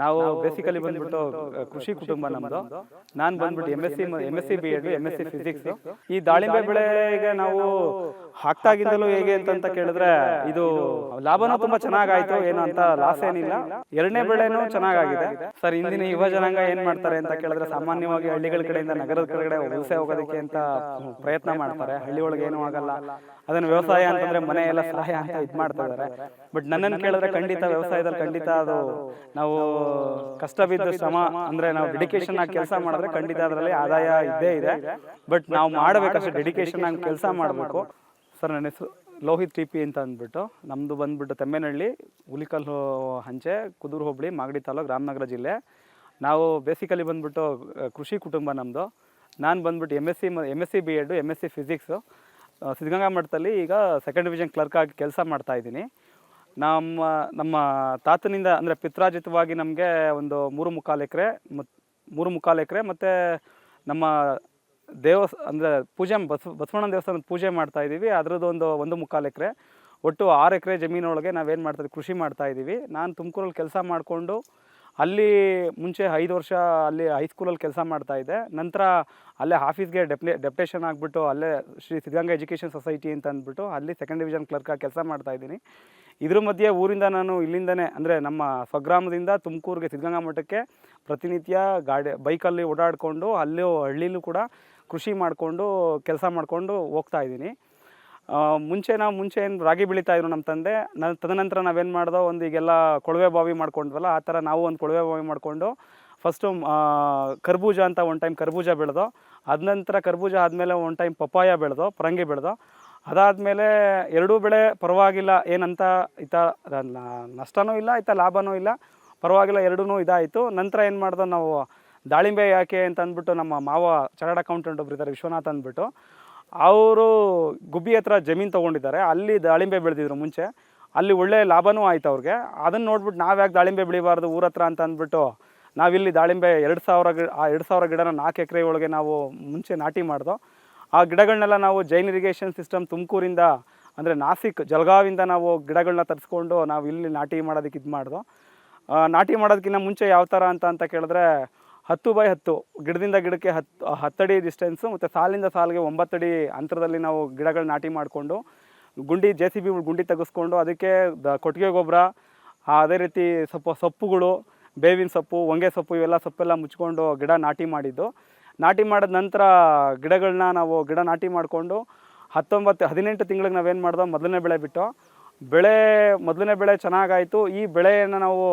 ನಾವು ಬೇಸಿಕಲಿ ಬಂದ್ಬಿಟ್ಟು ಕೃಷಿ ಕುಟುಂಬ ನಮ್ದು. ನಾನು ಬಂದ್ಬಿಟ್ಟು M S C M S C B Ed M S C physics ಈ ದಾಳಿಂಬೆ ಬೆಳೆಗೆ ನಾವು ಹಾಕ್ತಾಗಿಂದಲೂ ಹೇಗೆ ಅಂತ ಕೇಳಿದ್ರೆ ಇದು ಲಾಭನೂ ತುಂಬಾ ಚೆನ್ನಾಗಾಯ್ತು. ಏನು ಅಂತ ಲಾಸ್ ಏನಿಲ್ಲ. ಎರಡನೇ ಬೆಳೆನೂ ಚೆನ್ನಾಗಾಗಿದೆ. ಸರ್ ಇಂದಿನ ಯುವ ಜನಾಂಗ ಏನ್ ಮಾಡ್ತಾರೆ ಅಂತ ಕೇಳಿದ್ರೆ ಸಾಮಾನ್ಯವಾಗಿ ಹಳ್ಳಿಗಳ ಕಡೆಯಿಂದ ನಗರದ ಕಡೆ ವಲಸೆ ಹೋಗೋದಕ್ಕೆ ಅಂತ ಪ್ರಯತ್ನ ಮಾಡ್ತಾರೆ. ಹಳ್ಳಿ ಒಳಗೆ ಏನೂ ಆಗಲ್ಲ. ಅದನ್ನ ವ್ಯವಸಾಯ ಅಂತಂದ್ರೆ ಮನೆ ಎಲ್ಲ ಸಹಾಯ ಅಂತ ಇದ್ ಮಾಡ್ತಾ ಇದಾರೆ. ಬಟ್ ನನ್ನನ್ನು ಕೇಳಿದ್ರೆ ಖಂಡಿತ ವ್ಯವಸಾಯದಲ್ಲಿ ಖಂಡಿತ ಅದು ನಾವು ಕಷ್ಟ ಬಿದ್ದ ಶ್ರಮ ಅಂದ್ರೆ ನಾವು ಡೆಡಿಕೇಶನ್ ಆಗಿ ಕೆಲಸ ಮಾಡಿದ್ರೆ ಖಂಡಿತ ಅದರಲ್ಲಿ ಆದಾಯ ಇದ್ದೇ ಇದೆ. ಬಟ್ ನಾವು ಮಾಡಬೇಕಷ್ಟು ಡೆಡಿಕೇಶನ್ ಆಗಿ ಕೆಲಸ ಮಾಡಬೇಕು. ಸರ್ ನನ್ನ ಹೆಸರು ಲೋಹಿತ್ ಟಿ ಪಿ ಅಂತ ಅಂದ್ಬಿಟ್ಟು. ನಮ್ಮದು ಬಂದ್ಬಿಟ್ಟು ತೆಮ್ಮೆನಹಳ್ಳಿ ಹುಲಿಕಲ್ ಹಂಚೆ ಕುದೂರು ಹೋಬಳಿ ಮಾಗಡಿ ತಾಲೂಕು ರಾಮನಗರ ಜಿಲ್ಲೆ. ನಾವು ಬೇಸಿಕಲಿ ಬಂದ್ಬಿಟ್ಟು ಕೃಷಿ ಕುಟುಂಬ ನಮ್ಮದು ನಾನು ಬಂದ್ಬಿಟ್ಟು M S C M S C B Ed M S C physics Siddaganga ಮಠದಲ್ಲಿ ಈಗ ಸೆಕೆಂಡ್ ಡಿವಿಷನ್ ಕ್ಲರ್ಕ್ ಆಗಿ ಕೆಲಸ ಮಾಡ್ತಾ ಇದ್ದೀನಿ. ನಮ್ಮ ನಮ್ಮ ತಾತನಿಂದ ಅಂದರೆ ಪಿತ್ರಾಜಿತವಾಗಿ ನಮಗೆ ಒಂದು ಮೂರು ಮುಕ್ಕಾಲು ಎಕರೆ ಮತ್ತು ಮೂರು ಮುಕ್ಕಾಲು ಎಕರೆ ಮತ್ತು ನಮ್ಮ ದೇವಸ್, ಅಂದರೆ ಪೂಜೆ ಬಸವ ಬಸವಣ್ಣನ ದೇವಸ್ಥಾನದ ಪೂಜೆ ಮಾಡ್ತಾ ಇದ್ದೀವಿ. ಅದರದ್ದು ಒಂದು ಒಂದು ಮುಕ್ಕಾಲು ಎಕರೆ. ಒಟ್ಟು ಆರು ಎಕರೆ ಜಮೀನೊಳಗೆ ನಾವೇನು ಮಾಡ್ತಾ ಕೃಷಿ ಮಾಡ್ತಾ ಇದ್ದೀವಿ. ನಾನು ತುಮಕೂರಲ್ಲಿ ಕೆಲಸ ಮಾಡಿಕೊಂಡು ಅಲ್ಲಿ ಮುಂಚೆ ಐದು ವರ್ಷ ಅಲ್ಲಿ ಹೈಸ್ಕೂಲಲ್ಲಿ ಕೆಲಸ ಮಾಡ್ತಾ ಇದ್ದೆ. ನಂತರ ಅಲ್ಲೇ ಆಫೀಸ್ಗೆ ಡೆಪ್ಲೆ, ಡೆಪ್ಟೇಷನ್ ಆಗಿಬಿಟ್ಟು ಅಲ್ಲೇ ಶ್ರೀ ಸಿದ್ಧಗಂಗಾ ಎಜುಕೇಷನ್ ಸೊಸೈಟಿ ಅಂತ ಅಂದ್ಬಿಟ್ಟು ಅಲ್ಲಿ ಸೆಕೆಂಡ್ ಡಿವಿಷನ್ ಕ್ಲರ್ಕಾಗಿ ಕೆಲಸ ಮಾಡ್ತಾ ಇದ್ದೀನಿ. ಇದ್ರ ಮಧ್ಯೆ ಊರಿಂದ ನಾನು ಇಲ್ಲಿಂದನೇ, ಅಂದರೆ ನಮ್ಮ ಸ್ವಗ್ರಾಮದಿಂದ ತುಮಕೂರಿಗೆ ಸಿದ್ಧಗಂಗಾ ಮಠಕ್ಕೆ ಪ್ರತಿನಿತ್ಯ ಗಾಡಿ, ಬೈಕಲ್ಲಿ ಓಡಾಡಿಕೊಂಡು, ಅಲ್ಲೂ ಹಳ್ಳಿಲೂ ಕೂಡ ಕೃಷಿ ಮಾಡಿಕೊಂಡು, ಕೆಲಸ ಮಾಡಿಕೊಂಡು ಹೋಗ್ತಾ ಇದ್ದೀನಿ. ಮುಂಚೆ ನಾವು ಮುಂಚೆ ಏನು ರಾಗಿ ಬೆಳೀತಾ ಇದ್ರು ನಮ್ಮ ತಂದೆ. ನನ್ನ ತದನಂತರ ನಾವೇನು ಮಾಡ್ದೋ ಒಂದು ಈಗೆಲ್ಲ ಕೊಳವೆ ಬಾವಿ ಮಾಡ್ಕೊಂಡ್ವಲ್ಲ, ಆ ಥರ ನಾವು ಒಂದು ಕೊಳವೆ ಬಾವಿ ಮಾಡಿಕೊಂಡು ಫಸ್ಟು ಕರ್ಬೂಜ ಅಂತ ಒನ್ ಟೈಮ್ ಕರ್ಬೂಜ ಬೆಳೆದೋ ಅದ ನಂತರ ಕರ್ಬೂಜ ಆದಮೇಲೆ ಒನ್ ಟೈಮ್ ಪಪ್ಪಾಯ ಬೆಳೆದೋ, ಪರಂಗಿ ಬೆಳೆದೋ ಅದಾದಮೇಲೆ ಎರಡೂ ಬೆಳೆ ಪರವಾಗಿಲ್ಲ, ಏನಂತ ಈತ ನಷ್ಟನೂ ಇಲ್ಲ ಈತ ಲಾಭನೂ ಇಲ್ಲ, ಪರವಾಗಿಲ್ಲ ಎರಡೂ ಇದಾಯಿತು. ನಂತರ ಏನು ಮಾಡ್ದೋ, ನಾವು ದಾಳಿಂಬೆ ಯಾಕೆ ಅಂತ ಅಂದ್ಬಿಟ್ಟು ನಮ್ಮ ಮಾವ ಚಾರ್ಟರ್ಡ್ ಅಕೌಂಟೆಂಟ್ ಒಬ್ರು ಇದ್ದಾರೆ ವಿಶ್ವನಾಥ್ ಅಂದ್ಬಿಟ್ಟು, ಅವರು ಗುಬ್ಬಿ ಹತ್ರ ಜಮೀನು ತೊಗೊಂಡಿದ್ದಾರೆ. ಅಲ್ಲಿ ದಾಳಿಂಬೆ ಬೆಳೆದಿದ್ರು ಮುಂಚೆ. ಅಲ್ಲಿ ಒಳ್ಳೆ ಲಾಭನೂ ಆಯಿತು ಅವ್ರಿಗೆ. ಅದನ್ನು ನೋಡ್ಬಿಟ್ಟು ನಾವು ಯಾಕೆ ದಾಳಿಂಬೆ ಬೆಳಿಬಾರ್ದು ಊರ ಹತ್ರ ಅಂತ ಅಂದ್ಬಿಟ್ಟು, ನಾವಿಲ್ಲಿ ದಾಳಿಂಬೆ ಎರಡು ಸಾವಿರ ಗಿ, ಆ ಎರಡು ಸಾವಿರ ಗಿಡನ ನಾಲ್ಕು ಎಕರೆ ಒಳಗೆ ನಾವು ಮುಂಚೆ ನಾಟಿ ಮಾಡ್ದೋ ಆ ಗಿಡಗಳನ್ನೆಲ್ಲ ನಾವು ಜೈನ್ ಇರಿಗೇಷನ್ ಸಿಸ್ಟಮ್ ತುಮಕೂರಿಂದ, ಅಂದರೆ ನಾಸಿಕ್ ಜಲಗಾವಿಂದ ನಾವು ಗಿಡಗಳನ್ನ ತರಿಸ್ಕೊಂಡು ನಾವು ಇಲ್ಲಿ ನಾಟಿ ಮಾಡೋದಕ್ಕೆ ಇದು ಮಾಡಿದೋ. ನಾಟಿ ಮಾಡೋದಕ್ಕಿಂತ ಮುಂಚೆ ಯಾವ ಥರ ಅಂತ ಅಂತ ಕೇಳಿದ್ರೆ ಹತ್ತು ಬೈ ಹತ್ತು, ಗಿಡದಿಂದ ಗಿಡಕ್ಕೆ ಹತ್ತು ಹತ್ತಡಿ ಡಿಸ್ಟೆನ್ಸು ಮತ್ತು ಸಾಲಿಂದ ಸಾಲಿಗೆ ಒಂಬತ್ತಡಿ ಅಂತರದಲ್ಲಿ ನಾವು ಗಿಡಗಳು ನಾಟಿ ಮಾಡಿಕೊಂಡು, ಗುಂಡಿ ಜೆ ಸಿ ಬಿ ಗುಂಡಿ ತೆಗೆಸ್ಕೊಂಡು ಅದಕ್ಕೆ ದ, ಕೊಟ್ಟಿಗೆ ಗೊಬ್ಬರ ಅದೇ ರೀತಿ ಸ್ವಲ್ಪ ಸೊಪ್ಪುಗಳು, ಬೇವಿನ ಸೊಪ್ಪು, ಹೊಂಗೆ ಸೊಪ್ಪು ಇವೆಲ್ಲ ಸೊಪ್ಪೆಲ್ಲ ಮುಚ್ಕೊಂಡು ಗಿಡ ನಾಟಿ ಮಾಡಿದ್ದು. ನಾಟಿ ಮಾಡಿದ ನಂತರ ಗಿಡಗಳನ್ನ ನಾವು ಗಿಡ ನಾಟಿ ಮಾಡಿಕೊಂಡು ಹತ್ತೊಂಬತ್ತು, ಹದಿನೆಂಟು ತಿಂಗಳಿಗೆ ನಾವೇನು ಮಾಡ್ದೋ ಮೊದಲನೇ ಬೆಳೆ ಬಿಟ್ಟು ಬೆಳೆ, ಮೊದಲನೇ ಬೆಳೆ ಚೆನ್ನಾಗಾಯಿತು. ಈ ಬೆಳೆಯನ್ನು ನಾವು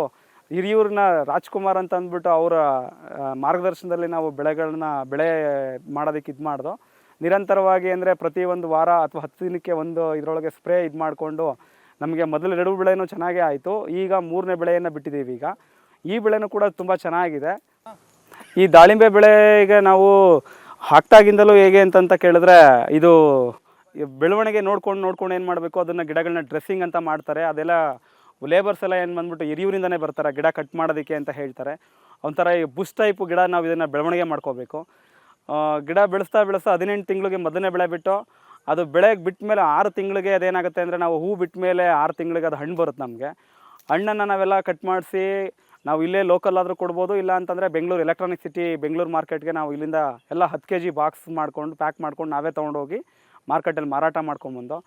ಹಿರಿಯೂರಿನ ರಾಜ್ಕುಮಾರ್ ಅಂತ ಅಂದ್ಬಿಟ್ಟು ಅವರ ಮಾರ್ಗದರ್ಶನದಲ್ಲಿ ನಾವು ಬೆಳೆಗಳನ್ನ ಬೆಳೆ ಮಾಡೋದಕ್ಕೆ ಇದು ಮಾಡ್ದೋ. ನಿರಂತರವಾಗಿ ಅಂದರೆ ಪ್ರತಿ ಒಂದು ವಾರ ಅಥವಾ ಹತ್ತು ದಿನಕ್ಕೆ ಒಂದು ಇದರೊಳಗೆ ಸ್ಪ್ರೇ ಇದು ಮಾಡಿಕೊಂಡು ನಮಗೆ ಮೊದಲು ಎರಡು ಬೆಳೆನೂ ಚೆನ್ನಾಗೇ ಆಯಿತು. ಈಗ ಮೂರನೇ ಬೆಳೆಯನ್ನು ಬಿಟ್ಟಿದ್ದೀವಿ ಈಗ. ಈ ಬೆಳೆನೂ ಕೂಡ ತುಂಬ ಚೆನ್ನಾಗಿದೆ. ಈ ದಾಳಿಂಬೆ ಬೆಳೆಗೆ ನಾವು ಹಾಕ್ತಾಗಿಂದಲೂ ಹೇಗೆ ಅಂತಂತ ಕೇಳಿದ್ರೆ ಇದು ಬೆಳವಣಿಗೆ ನೋಡ್ಕೊಂಡು ನೋಡ್ಕೊಂಡು ಏನು ಮಾಡಬೇಕು? ಅದನ್ನು ಗಿಡಗಳನ್ನ ಡ್ರೆಸ್ಸಿಂಗ್ ಅಂತ ಮಾಡ್ತಾರೆ. ಅದೆಲ್ಲ ಲೇಬರ್ಸ್ ಎಲ್ಲ ಏನು ಬಂದ್ಬಿಟ್ಟು ಹಿರಿಯೂರಿಂದನೇ ಬರ್ತಾರೆ. ಗಿಡ ಕಟ್ ಮಾಡೋದಕ್ಕೆ ಅಂತ ಹೇಳ್ತಾರೆ. ಒಂಥರ ಈ ಬುಷ್ ಟೈಪ್ ಗಿಡ ನಾವು ಇದನ್ನು ಬೆಳವಣಿಗೆ ಮಾಡ್ಕೋಬೇಕು. ಗಿಡ ಬೆಳೆಸ್ತಾ ಬೆಳೆಸ್ತಾ ಹದಿನೆಂಟು ತಿಂಗಳಿಗೆ ಮೊದಲನೇ ಬೆಳೆ ಬಿಟ್ಟು ಅದು ಬೆಳೆಗೆ ಬಿಟ್ಟ ಮೇಲೆ ಆರು ತಿಂಗಳಿಗೆ ಅದೇನಾಗುತ್ತೆ ಅಂದರೆ ನಾವು ಹೂ ಬಿಟ್ಟ ಮೇಲೆ ಆರು ತಿಂಗಳಿಗೆ ಅದು ಹಣ್ಣು ಬರುತ್ತೆ ನಮಗೆ. ಹಣ್ಣನ್ನು ನಾವೆಲ್ಲ ಕಟ್ ಮಾಡಿಸಿ ನಾವು ಇಲ್ಲೇ ಲೋಕಲ್ ಆದರೂ ಕೊಡ್ಬೋದು, ಇಲ್ಲ ಅಂತಂದರೆ ಬೆಂಗಳೂರು ಎಲೆಕ್ಟ್ರಾನಿಕ್ ಸಿಟಿ ಬೆಂಗಳೂರು ಮಾರ್ಕೆಟ್ಗೆ ನಾವು ಇಲ್ಲಿಂದ ಎಲ್ಲ ಹತ್ತು ಕೆ ಜಿ ಬಾಕ್ಸ್ ಮಾಡ್ಕೊಂಡು ಪ್ಯಾಕ್ ಮಾಡ್ಕೊಂಡು ನಾವೇ ತೊಗೊಂಡೋಗಿ ಮಾರ್ಕೆಟಲ್ಲಿ ಮಾರಾಟ ಮಾಡ್ಕೊಂಬಂದು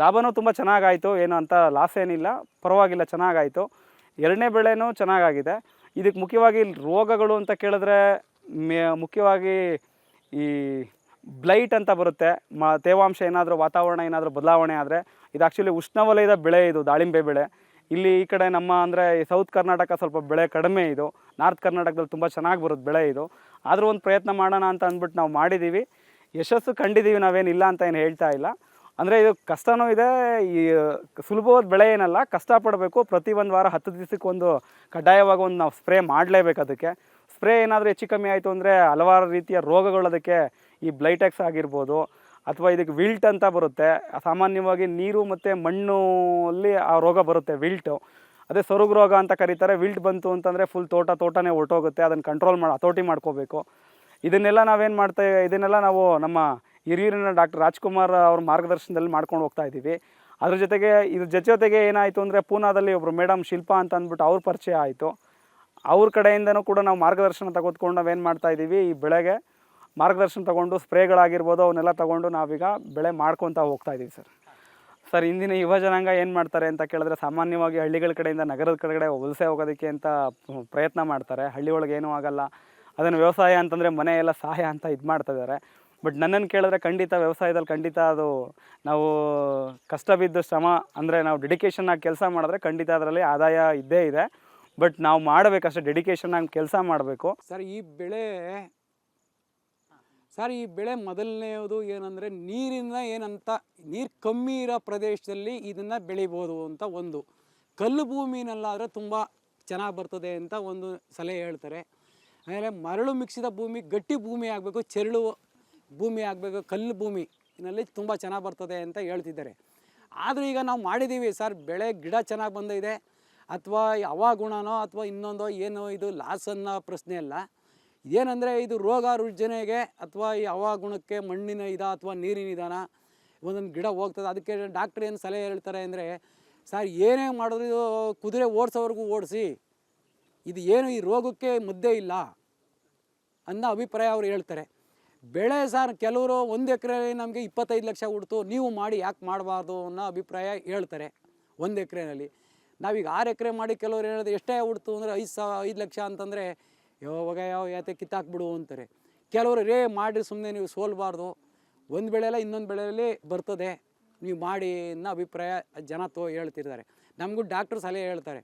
ಲಾಭನೂ ತುಂಬ ಚೆನ್ನಾಗಾಯಿತು, ಏನು ಅಂತ ಲಾಸ್ ಏನಿಲ್ಲ, ಪರವಾಗಿಲ್ಲ, ಚೆನ್ನಾಗಾಯಿತು. ಎರಡನೇ ಬೆಳೆನೂ ಚೆನ್ನಾಗಾಗಿದೆ. ಇದಕ್ಕೆ ಮುಖ್ಯವಾಗಿ ರೋಗಗಳು ಅಂತ ಕೇಳಿದ್ರೆ ಮೇ, ಮುಖ್ಯವಾಗಿ ಈ ಬ್ಲೈಟ್ ಅಂತ ಬರುತ್ತೆ. ಮ, ತೇವಾಂಶ ಏನಾದರೂ, ವಾತಾವರಣ ಏನಾದರೂ ಬದಲಾವಣೆ ಆದರೆ, ಇದು ಆ್ಯಕ್ಚುಲಿ ಉಷ್ಣವಲಯದ ಬೆಳೆ ಇದು, ದಾಳಿಂಬೆ ಬೆಳೆ. ಇಲ್ಲಿ ಈ ಕಡೆ ನಮ್ಮ ಅಂದರೆ ಸೌತ್ ಕರ್ನಾಟಕ ಸ್ವಲ್ಪ ಬೆಳೆ ಕಡಿಮೆ ಇದು. ನಾರ್ತ್ ಕರ್ನಾಟಕದಲ್ಲಿ ತುಂಬ ಚೆನ್ನಾಗಿ ಬರುತ್ತೆ ಬೆಳೆ ಇದು. ಆದರೂ ಒಂದು ಪ್ರಯತ್ನ ಮಾಡೋಣ ಅಂತ ಅಂದ್ಬಿಟ್ಟು ನಾವು ಮಾಡಿದ್ದೀವಿ ಯಶಸ್ಸು ಕಂಡಿದ್ದೀವಿ ನಾವೇನು ಇಲ್ಲ ಅಂತ ಏನು ಹೇಳ್ತಾ ಇಲ್ಲ. ಅಂದರೆ ಇದು ಕಷ್ಟನೂ ಇದೆ, ಈ ಸುಲಭವಾದ ಬೆಳೆ ಏನಲ್ಲ, ಕಷ್ಟಪಡಬೇಕು. ಪ್ರತಿ ಒಂದು ವಾರ ಹತ್ತು ದಿವಸಕ್ಕೆ ಒಂದು ಕಡ್ಡಾಯವಾಗಿ ಒಂದು ನಾವು ಸ್ಪ್ರೇ ಮಾಡಲೇಬೇಕು ಅದಕ್ಕೆ. ಸ್ಪ್ರೇ ಏನಾದರೂ ಹೆಚ್ಚು ಕಮ್ಮಿ ಆಯಿತು ಅಂದರೆ ಹಲವಾರು ರೀತಿಯ ರೋಗಗಳು ಅದಕ್ಕೆ ಈ ಬ್ಲೈಟೆಕ್ಸ್ ಆಗಿರ್ಬೋದು. ಅಥವಾ ಇದಕ್ಕೆ ವಿಲ್ಟ್ ಅಂತ ಬರುತ್ತೆ. ಸಾಮಾನ್ಯವಾಗಿ ನೀರು ಮತ್ತು ಮಣ್ಣಲ್ಲಿ ಆ ರೋಗ ಬರುತ್ತೆ, ವಿಲ್ಟು. ಅದೇ ಸೊರಗು ರೋಗ ಅಂತ ಕರೀತಾರೆ. ವಿಲ್ಟ್ ಬಂತು ಅಂತಂದರೆ ಫುಲ್ ತೋಟ, ತೋಟನೇ ಹೊರಟೋಗುತ್ತೆ ಅದನ್ನು ಕಂಟ್ರೋಲ್ ಮಾಡಿ ಹತೋಟಿ ಮಾಡ್ಕೋಬೇಕು. ಇದನ್ನೆಲ್ಲ ನಾವೇನು ಮಾಡ್ತಾ, ಇದನ್ನೆಲ್ಲ ನಾವು ನಮ್ಮ ಹಿರಿಯೂರಿನ ಡಾಕ್ಟರ್ ರಾಜ್ಕುಮಾರ್ ಅವ್ರ ಮಾರ್ಗದರ್ಶನದಲ್ಲಿ ಮಾಡ್ಕೊಂಡು ಹೋಗ್ತಾ ಇದ್ದೀವಿ. ಅದ್ರ ಜೊತೆಗೆ, ಇದ್ರ ಜೊತೆ ಜೊತೆಗೆ ಏನಾಯಿತು ಅಂದರೆ ಪೂನಾದಲ್ಲಿ ಒಬ್ಬರು ಮೇಡಮ್ ಶಿಲ್ಪಾ ಅಂತ ಅಂದ್ಬಿಟ್ಟು ಅವ್ರ ಪರಿಚಯ ಆಯಿತು. ಅವ್ರ ಕಡೆಯಿಂದನೂ ಕೂಡ ನಾವು ಮಾರ್ಗದರ್ಶನ ತೆಗೆದುಕೊಂಡು ನಾವೇನು ಮಾಡ್ತಾ ಇದ್ದೀವಿ ಈ ಬೆಳೆಗೆ ಮಾರ್ಗದರ್ಶನ ತಗೊಂಡು ಸ್ಪ್ರೇಗಳಾಗಿರ್ಬೋದು ಅವನ್ನೆಲ್ಲ ತೊಗೊಂಡು ನಾವೀಗ ಬೆಳೆ ಮಾಡ್ಕೊತಾ ಹೋಗ್ತಾ ಇದ್ದೀವಿ ಸರ್. ಸರ್, ಇಂದಿನ ಯುವ ಜನಾಂಗ ಏನು ಮಾಡ್ತಾರೆ ಅಂತ ಕೇಳಿದ್ರೆ ಸಾಮಾನ್ಯವಾಗಿ ಹಳ್ಳಿಗಳ ಕಡೆಯಿಂದ ನಗರದ ಕಡೆಗಡೆ ವಲಸೆ ಹೋಗೋದಕ್ಕೆ ಅಂತ ಪ್ರಯತ್ನ ಮಾಡ್ತಾರೆ. ಹಳ್ಳಿ ಒಳಗೆ ಏನೂ ಆಗಲ್ಲ. ಅದನ್ನು ವ್ಯವಸಾಯ ಅಂತಂದರೆ ಮನೆ ಎಲ್ಲ ಸಹಾಯ ಅಂತ ಇದು ಮಾಡ್ತಾ ಇದ್ದಾರೆ. ಬಟ್ ನನ್ನನ್ನು ಕೇಳಿದ್ರೆ ಖಂಡಿತ ವ್ಯವಸಾಯದಲ್ಲಿ ಖಂಡಿತ ಅದು ನಾವು ಕಷ್ಟ ಬಿದ್ದು ಶ್ರಮ ಅಂದರೆ ನಾವು ಡೆಡಿಕೇಶನ್ ಆಗಿ ಕೆಲಸ ಮಾಡಿದ್ರೆ ಖಂಡಿತ ಅದರಲ್ಲಿ ಆದಾಯ ಇದ್ದೇ ಇದೆ. ಬಟ್ ನಾವು ಮಾಡಬೇಕಷ್ಟೇ ಡೆಡಿಕೇಶನ್ ಆಗಿ ಕೆಲಸ ಮಾಡಬೇಕು. ಸರ್, ಈ ಬೆಳೆ ಸರ್, ಈ ಬೆಳೆ ಮೊದಲನೆಯದು ಏನಂದರೆ ನೀರಿನ ಏನಂತ, ನೀರು ಕಮ್ಮಿ ಇರೋ ಪ್ರದೇಶದಲ್ಲಿ ಇದನ್ನು ಬೆಳಿಬೋದು ಅಂತ ಒಂದು. ಕಲ್ಲು ಭೂಮಿನಲ್ಲಾದರೆ ತುಂಬ ಚೆನ್ನಾಗಿ ಬರ್ತದೆ ಅಂತ ಒಂದು ಸಲಹೆ ಹೇಳ್ತಾರೆ. ಆಮೇಲೆ ಮರಳು ಮಿಕ್ಸಿದ ಭೂಮಿ, ಗಟ್ಟಿ ಭೂಮಿ ಆಗಬೇಕು, ಚೆರಳು ಭೂಮಿ ಆಗಬೇಕು, ಕಲ್ಲು ಭೂಮಿನಲ್ಲಿ ತುಂಬ ಚೆನ್ನಾಗಿ ಬರ್ತದೆ ಅಂತ ಹೇಳ್ತಿದ್ದಾರೆ. ಆದರೂ ಈಗ ನಾವು ಮಾಡಿದ್ದೀವಿ ಸರ್ ಬೆಳೆ ಗಿಡ ಚೆನ್ನಾಗಿ ಬಂದಿದೆ, ಅಥವಾ ಹವಾಗುಣನೋ ಅಥವಾ ಇನ್ನೊಂದೋ ಏನೋ ಇದು ಲಾಸ್ ಅನ್ನೋ ಪ್ರಶ್ನೆ ಅಲ್ಲ. ಏನಂದರೆ ಇದು ರೋಗ ರುಜಿನೆಗೆ ಅಥವಾ ಈ ಹವಾಗುಣಕ್ಕೆ ಮಣ್ಣಿನ ಇದ ಅಥವಾ ನೀರಿನ ಇದಾನ, ಒಂದೊಂದು ಗಿಡ ಹೋಗ್ತದೆ. ಅದಕ್ಕೆ ಡಾಕ್ಟ್ರ್ ಏನು ಸಲಹೆ ಹೇಳ್ತಾರೆ ಅಂದರೆ, ಸರ್, ಏನೇ ಮಾಡಿದ್ರು ಕುದುರೆ ಓಡಿಸೋವರೆಗೂ ಓಡಿಸಿ. ಇದು ಏನು ಈ ರೋಗಕ್ಕೆ ಮುದ್ದೆ ಇಲ್ಲ ಅನ್ನೋ ಅಭಿಪ್ರಾಯ ಅವ್ರು ಹೇಳ್ತಾರೆ. ಬೆಳೆ ಸರ್, ಕೆಲವರು ಒಂದು ಎಕರೆ ನಮಗೆ ಇಪ್ಪತ್ತೈದು ಲಕ್ಷ ಹುಡ್ತು ನೀವು ಮಾಡಿ ಯಾಕೆ ಮಾಡಬಾರ್ದು ಅನ್ನೋ ಅಭಿಪ್ರಾಯ ಹೇಳ್ತಾರೆ ಒಂದು ಎಕರೆನಲ್ಲಿ. ನಾವೀಗ ಆರು ಎಕರೆ ಮಾಡಿ ಕೆಲವ್ರು ಹೇಳಿದ್ರೆ ಎಷ್ಟೇ ಹುಡ್ತು ಅಂದರೆ ಐದು ಸಾವಿರ ಐದು ಲಕ್ಷ ಅಂತಂದರೆ ಯಾವಾಗ ಯಾವ ಯಾತೆ ಕಿತ್ತಾಕ್ಬಿಡು ಅಂತಾರೆ. ಕೆಲವರು, ರೇ ಮಾಡಿ ಸುಮ್ಮನೆ ನೀವು ಸೋಲ್ಬಾರ್ದು. ಒಂದು ಬೆಳೆಯಲ್ಲ ಇನ್ನೊಂದು ಬೆಳೆಯಲ್ಲಿ ಬರ್ತದೆ. ನೀವು ಮಾಡಿ ಅನ್ನೋ ಅಭಿಪ್ರಾಯ ಜನ ತೋ ಹೇಳ್ತಿರ್ತಾರೆ. ನಮಗೂ ಡಾಕ್ಟ್ರು ಸಲಹೆ ಹೇಳ್ತಾರೆ.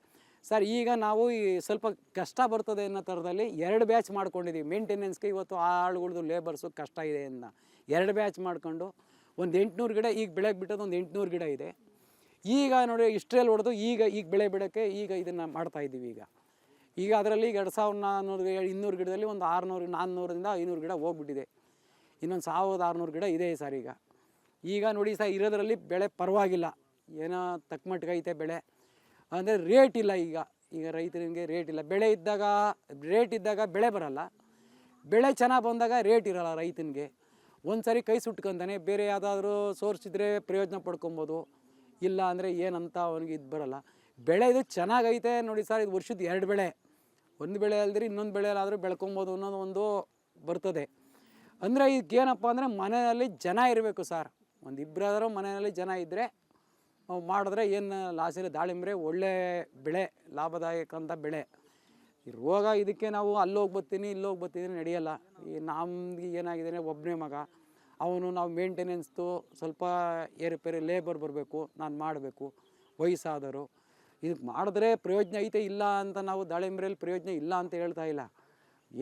ಸರ್, ಈಗ ನಾವು ಈ ಸ್ವಲ್ಪ ಕಷ್ಟ ಬರ್ತದೆ ಅನ್ನೋ ಥರದಲ್ಲಿ ಎರಡು ಬ್ಯಾಚ್ ಮಾಡ್ಕೊಂಡಿದ್ದೀವಿ ಮೇಂಟೆನೆನ್ಸ್ಗೆ ಇವತ್ತು ಆಳುಗಳದ್ದು ಲೇಬರ್ಸು ಕಷ್ಟ ಇದೆ ಅಂತ. ಎರಡು ಬ್ಯಾಚ್ ಮಾಡ್ಕೊಂಡು ಒಂದು ಎಂಟುನೂರು ಗಿಡ, ಈಗ ಬೆಳೆಗೆ ಬಿಟ್ಟದ್ದು ಒಂದು ಎಂಟುನೂರು ಗಿಡ ಇದೆ. ಈಗ ನೋಡಿ, ಇಷ್ಟರಲ್ಲಿ ಹೊಡೆದು ಈಗ ಈಗ ಬೆಳೆ ಬಿಡೋಕ್ಕೆ ಈಗ ಇದನ್ನು ಮಾಡ್ತಾಯಿದ್ದೀವಿ ಈಗ. ಈಗ ಅದರಲ್ಲಿ ಎರಡು ಸಾವಿರದ ನಾನ್ನೂರು ಇನ್ನೂರು ಗಿಡದಲ್ಲಿ ಒಂದು ಆರುನೂರು, ನಾನ್ನೂರರಿಂದ ಐನೂರು ಗಿಡ ಹೋಗ್ಬಿಟ್ಟಿದೆ. ಇನ್ನೊಂದು ಸಾವಿರದ ಆರುನೂರು ಗಿಡ ಇದೆ ಸರ್ ಈಗ. ಈಗ ನೋಡಿ ಸರ್ ಇರೋದ್ರಲ್ಲಿ ಬೆಳೆ ಪರವಾಗಿಲ್ಲ. ಏನೋ ತಕ್ಕ ಮಟ್ಟಿಗೆ ಐತೆ ಬೆಳೆ. ಅಂದರೆ ರೇಟ್ ಇಲ್ಲ ಈಗ. ಈಗ ರೈತರಿಗೆ ರೇಟ್ ಇಲ್ಲ. ಬೆಳೆ ಇದ್ದಾಗ ರೇಟ್ ಇದ್ದಾಗ ಬೆಳೆ ಬರಲ್ಲ. ಬೆಳೆ ಚೆನ್ನಾಗಿ ಬಂದಾಗ ರೇಟ್ ಇರಲ್ಲ ರೈತನಿಗೆ. ಒಂದು ಸರಿ ಕೈ ಸುಟ್ಕೊಂತಾನೆ, ಬೇರೆ ಯಾವುದಾದ್ರೂ ಸೋರ್ಸ್ ಇದ್ದರೆ ಪ್ರಯೋಜನ ಪಡ್ಕೊಬೋದು. ಇಲ್ಲ ಅಂದರೆ ಏನಂತ ಅವನಿಗೆ ಇದು ಬರಲ್ಲ. ಬೆಳೆ ಇದು ಚೆನ್ನಾಗೈತೆ. ನೋಡಿ ಸರ್ ಇದು ವರ್ಷದ ಎರಡು ಬೆಳೆ. ಒಂದು ಬೆಳೆ ಅಲ್ಲದ್ರೆ ಇನ್ನೊಂದು ಬೆಳೆಯಲ್ಲಾದರೂ ಬೆಳ್ಕೊಬೋದು ಅನ್ನೋದು ಒಂದು ಬರ್ತದೆ. ಅಂದರೆ ಇದಕ್ಕೇನಪ್ಪ ಅಂದರೆ ಮನೆಯಲ್ಲಿ ಜನ ಇರಬೇಕು ಸರ್. ಒಂದು ಇಬ್ಬರಾದರೂ ಮನೆಯಲ್ಲಿ ಜನ ಇದ್ದರೆ ಮಾಡಿದ್ರೆ ಏನು ಲಾಸಿಲ್ಲ ದಾಳಿಂಬ್ರೆ ಒಳ್ಳೆ ಬೆಳೆ ಲಾಭದಾಯಕ ಅಂತ ಬೆಳೆ. ಈ ರೋಗ ಇದಕ್ಕೆ ನಾವು ಅಲ್ಲಿ ಹೋಗಿ ಬರ್ತೀನಿ, ಇಲ್ಲಿ ಹೋಗಿ ಬರ್ತೀನಿ ನಡೆಯಲ್ಲ. ಈ ನಮ್ಗೆ ಏನಾಗಿದೆ ಒಬ್ಬನೇ ಮಗ, ಅವನು ನಾವು ಮೇಂಟೆನೆನ್ಸ್ದು ಸ್ವಲ್ಪ ಏರುಪೇರು ಲೇಬರ್ ಬರಬೇಕು, ನಾನು ಮಾಡಬೇಕು. ವಯಸ್ಸಾದವರು. ಇದಕ್ಕೆ ಮಾಡಿದ್ರೆ ಪ್ರಯೋಜನ ಐತೆ, ಇಲ್ಲ ಅಂತ ನಾವು ದಾಳಿಂಬ್ರೆಯಲ್ಲಿ ಪ್ರಯೋಜನ ಇಲ್ಲ ಅಂತ ಹೇಳ್ತಾ ಇಲ್ಲ.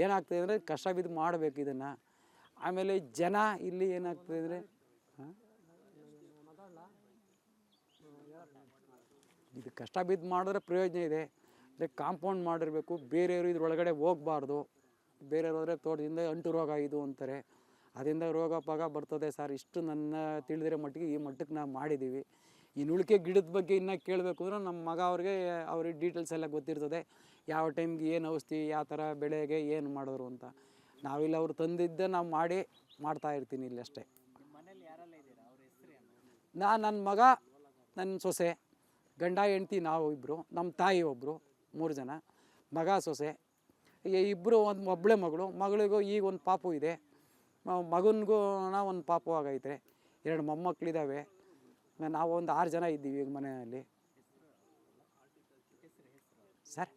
ಏನಾಗ್ತದೆ ಅಂದರೆ ಕಷ್ಟ ಬಿದ್ದು ಮಾಡಬೇಕು ಇದನ್ನು. ಆಮೇಲೆ ಜನ ಇಲ್ಲಿ ಏನಾಗ್ತದೆ ಅಂದರೆ ಇದು ಕಷ್ಟ ಬಿದ್ದು ಮಾಡಿದ್ರೆ ಪ್ರಯೋಜನ ಇದೆ. ಅಂದರೆ ಕಾಂಪೌಂಡ್ ಮಾಡಿರಬೇಕು, ಬೇರೆಯವರು ಇದ್ರೊಳಗಡೆ ಹೋಗ್ಬಾರ್ದು. ಬೇರೆಯವ್ರು ಹೋದರೆ ತೋಟದಿಂದ ಅಂಟು ರೋಗ ಇದು ಅಂತಾರೆ. ಅದರಿಂದ ರೋಗ ಪಾಗ ಬರ್ತದೆ ಸರ್. ಇಷ್ಟು ನನ್ನ ತಿಳಿದಿರೋ ಮಟ್ಟಿಗೆ ಈ ಮಟ್ಟಕ್ಕೆ ನಾವು ಮಾಡಿದ್ದೀವಿ. ಇನ್ನು ಉಳಿಕೆ ಗಿಡದ ಬಗ್ಗೆ ಇನ್ನೂ ಕೇಳಬೇಕು ಅಂದ್ರೆ ನಮ್ಮ ಮಗ ಅವ್ರಿಗೆ ಅವ್ರಿಗೆ ಡೀಟೇಲ್ಸ್ ಎಲ್ಲ ಗೊತ್ತಿರ್ತದೆ. ಯಾವ ಟೈಮ್ಗೆ ಏನು ಔಷಧಿ, ಯಾವ ಥರ ಬೆಳೆಗೆ ಏನು ಮಾಡಿದ್ರು ಅಂತ. ನಾವಿಲ್ಲಿ ಅವ್ರು ತಂದಿದ್ದ ನಾವು ಮಾಡಿ, ಮಾಡ್ತಾ ಇರ್ತೀನಿ ಇಲ್ಲಿ ಅಷ್ಟೇ. ನಾ ನನ್ನ ಮಗ ನನ್ನ ಸೊಸೆ, ಗಂಡ, ಹೆಂಡ್ತಿ ನಾವು ಇಬ್ಬರು ನಮ್ಮ ತಾಯಿ ಒಬ್ಬರು ಮೂರು ಜನ. ಮಗ, ಸೊಸೆ. ಇಬ್ಬರು ಒಂದು ಒಬ್ಬಳೆ ಮಗಳು. ಮಗಳಿಗೂ ಈಗ ಒಂದು ಪಾಪು ಇದೆ. ಮಗನಿಗೂ ಒಂದು ಪಾಪು ಆಗೈತೆ. ಎರಡು ಮೊಮ್ಮಕ್ಕಳಿದ್ದಾವೆ ನಾವು ಒಂದು ಆರು ಜನ ಇದ್ದೀವಿ ಈಗ ಮನೆಯಲ್ಲಿ. ಸರ್?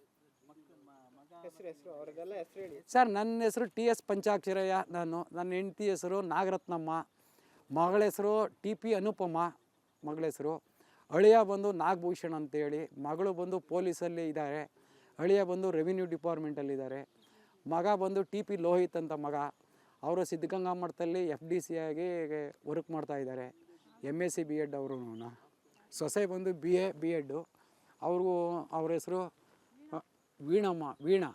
ಸರ್, ನನ್ನ ಹೆಸರು ಟಿ ಎಸ್ ಪಂಚಾಕ್ಷರಯ್ಯ. ನಾನು ನನ್ನ ಹೆಂಡತಿ ಹೆಸರು ನಾಗರತ್ನಮ್ಮ. ಮಗಳ ಹೆಸರು ಟಿ ಪಿ ಅನುಪಮ. ಮಗಳ ಹೆಸರು ಅಳಿಯ ಬಂದು ನಾಗಭೂಷಣ್ ಅಂತೇಳಿ. ಮಗಳು ಬಂದು ಪೊಲೀಸಲ್ಲಿ ಇದ್ದಾರೆ. ಅಳಿಯ ಬಂದು ರೆವಿನ್ಯೂ ಡಿಪಾರ್ಟ್ಮೆಂಟಲ್ಲಿದ್ದಾರೆ ಮಗ ಬಂದು ಟಿ ಪಿ ಲೋಹಿತ್ ಅಂತ ಮಗ. ಅವರು ಸಿದ್ಧಗಂಗಾ ಮಠದಲ್ಲಿ ಎಫ್ ಡಿ ಸಿ ಆಗಿ ವರ್ಕ್ ಮಾಡ್ತಾ ಇದ್ದಾರೆ. M S C B Ed ಅವರು ಸೊಸೆ ಬಂದು ಬಿ ಎ ಬಿ ಎಡ್ಡು ಅವ್ರಿಗೂ ಅವ್ರ ಹೆಸರು ವೀಣಮ್ಮ, ವೀಣಾ.